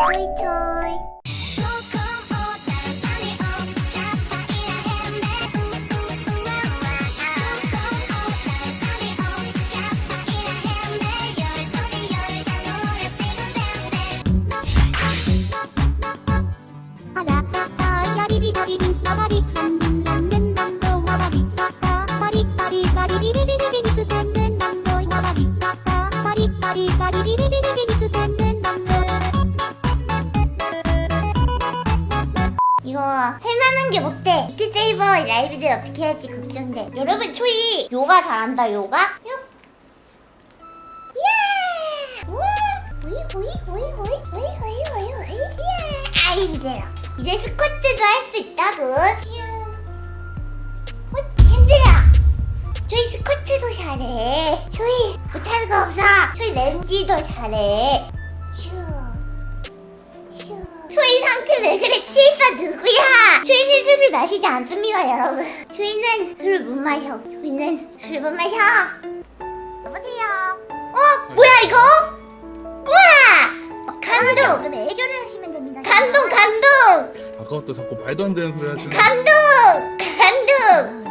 ちょいちょい。 라이브들 어떻게 해야지 걱정돼. 여러분 초이! 요가 잘한다 요가? 요. 이야! 우와! 호이 호이 호이 호이 호이 호이 호이 호이 이야 아 힘들어 이제 스쿼트도 할 수 있다고. 휴. 어, 힘들어! 초이 스쿼트도 잘해. 초이 못하는 거 없어. 초이 렌지도 잘해. 휴 초이 상태 왜 그래? 누구야? 마시지 않습니다, 여러분. 초이는 술을 못 마셔. 초이는 술을 못 마셔. 여보세요. 어, 뭐야 이거? 우와! 어, 감동. 그럼 애교를 하시면 됩니다. 감동, 감동, 아까부터 자꾸 말도 안 되는 소리 하시는 감동, 감동.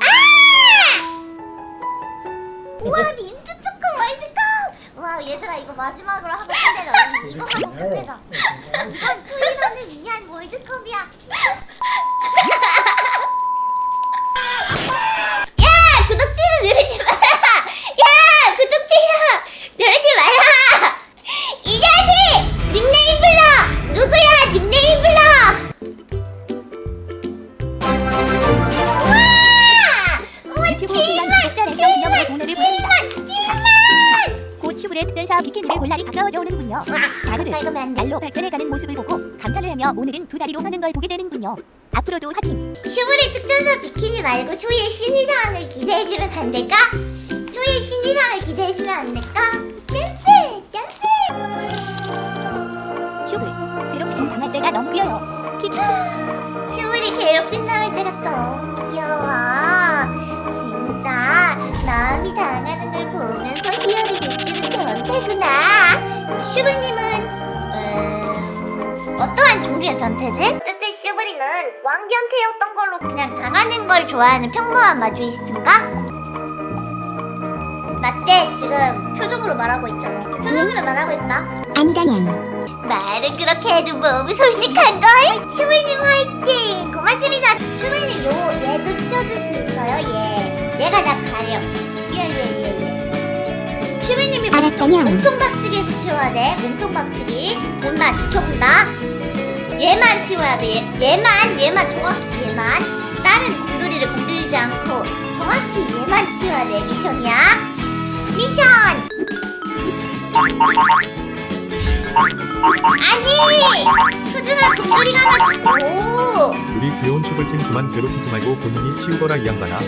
아! 우와, 민트 초코 월드컵. 와, 얘들아 이거 마지막으로 하고 끝내자. 우리 이거 하고 끝내자. 이건 초이런을 위한 월드컵이야. 야, 구독자는 누르지 마라. 야, 구독자 누르지 마라. 이 자식 닉네임 불러. 누구야? 닉네임 불러. 우와! 우와, 유튜브 10만 7만, 구독자 랜덤 기념으로 돈을 7만, 7만. 곧 슈브레 뜯은 사 비키니를 골라리 가까워져 오는군요 와, 다르르. 날로 발전해가는 모습을 보고 감탄을 하며 오늘은 두 다리로 서는 걸 보게 되는군요 앞으로도 화팅 슈브리 특전사 비키니 말고 초이의 신의상을 기대해주면 안 될까? 초이의 신의상을 기대해주면 안 될까? 점프! 점프! 슈블 괴롭힘 당할 때가 너무 귀여요 키키 슈브리 괴롭힘 당할 때가 너 변태구나 슈브리님은 음... 어떠한 종류의 변태지? 어쨌든 슈브리는 왕변태였던 걸로 그냥 당하는 걸 좋아하는 평범한 마주이스트인가? 맞대 지금 표정으로 말하고 있잖아 표정으로 말하고 있다 아니다냥 말은 그렇게 해도 몸이 솔직한 걸? 슈블님 화이팅! 고맙습니다. 슈블님 요, 얘 좀 치워줄 수 있어요? 얘. 얘가 나 가려. 얘, 얘, 얘, 얘. 슈블님이 알았다냥. 몸통 박치기에서 치워야 돼. 몸통 박치기. 본다, 지켜본다. 얘만 치워야 돼. 얘, 얘만, 얘만, 정확히 얘만. 다른 곰돌이를 건들지 않고 정확히 얘만 치워야 돼. 미션이야. 미션! 아니! 소중한 곰돌이가 하나 지 오! 우리 귀여운 슈글진 그만 괴롭히지 말고 본인이 치우거라 이 양반아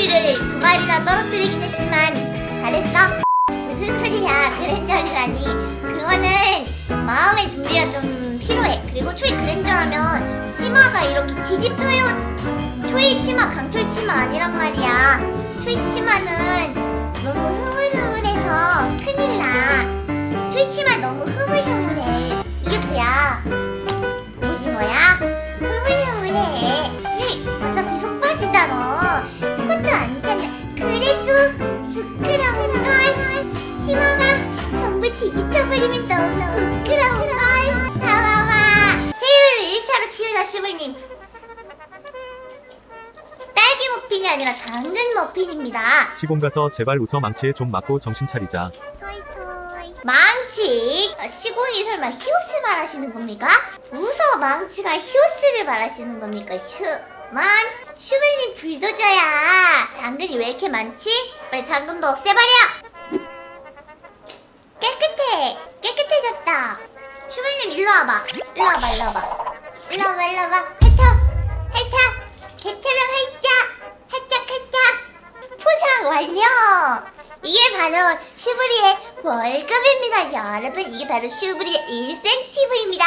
곰돌이를 두 마리나 떨어뜨리긴 했지만 잘했어. 무슨 소리야? 그랜저라니. 그거는 마음의 준비가 좀 필요해. 그리고 초이 그랜저라면 치마가 이렇게 뒤집혀요. 초이 치마 강철 치마 아니란 말이야. 초이 치마는 너무 흐물흐물해서 큰일 나 당근 머핀입니다. 시공 가서 제발 웃어 망치에 좀 맞고 정신 차리자. 초이 초이. 망치. 어, 시공이 설마 히오스 말하시는 겁니까? 웃어 망치가 히오스를 말하시는 겁니까? 휴만. 슈블님 불도저야. 당근이 왜 이렇게 많지? 빨리 당근도 없애버려. 깨끗해. 깨끗해졌다. 슈블님 일로 와봐. 일로 와봐 일로 와봐. 일로 와봐 일로 와봐 바로 슈브리의 월급입니다 여러분 이게 바로 슈브리의 인센티브입니다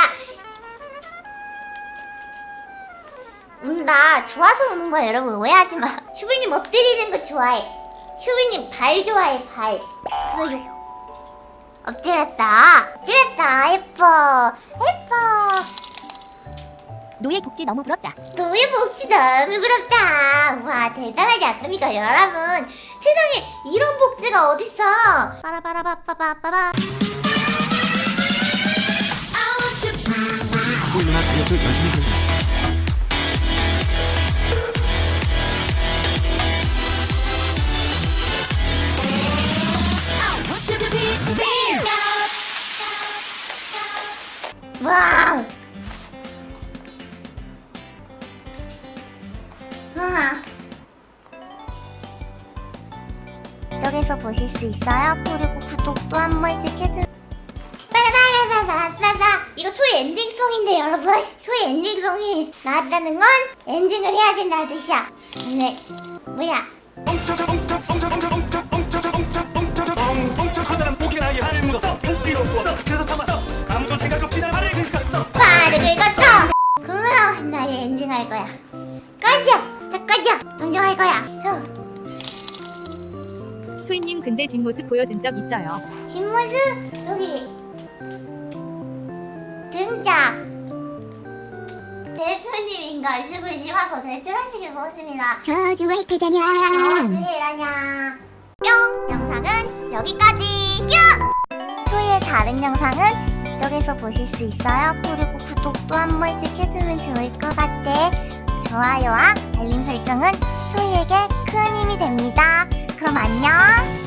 음 운다. 좋아서 우는 거야, 여러분. 오해하지 마. 슈블님 엎드리는 거 좋아해. 슈블님 발 좋아해, 발. 그래서 욕. 엎드렸어. 엎드렸어. 노예 복지 너무 부럽다. 노예 복지 너무 부럽다. 와 대단하지 않습니까 여러분? 세상에 이런 복지가 어딨어? 빠라바라바빠바빠바. 훌륭한 다이어트 열심히 합니 저기서 보실 수 있어요. 그리고 구독도 한 번씩 해주. 빠라바라바바바바. 이거 초의 엔딩송인데 여러분. 초의 엔딩송이 나왔다는 건 엔딩을 해야 된다는 뜻이야. 네. 뭐야? 엉쳐져 엉쳐 엉쳐 엉쳐 엉쳐 엉쳐져 엉쳐 엉쳐져 엉 엉쳐 커다란 복이 나의 발을 물어서 뒤로 누워서 그래서 참아서 아무도 생각 없이 날 발을 긁었어 발을 긁었어. 그러면 나의 엔딩 할 거야. 꺼져. 자 꺼져. 동정할 거야. 휴. 초이님 근데 뒷모습 보여준 적 있어요. 뒷모습? 여기. 등장. 대표님인가? 슈을 씹어서 제출하시길 먹었습니다. 저주할 테다냐. 저주해라냐. 뿅! 영상은 여기까지. 뿅 초이의 다른 영상은 이쪽에서 보실 수 있어요. 그리고 구독도 한 번씩 해주면 좋을 것 같아. 좋아요와 알림 설정은 초이에게 큰 힘이 됩니다 그럼 안녕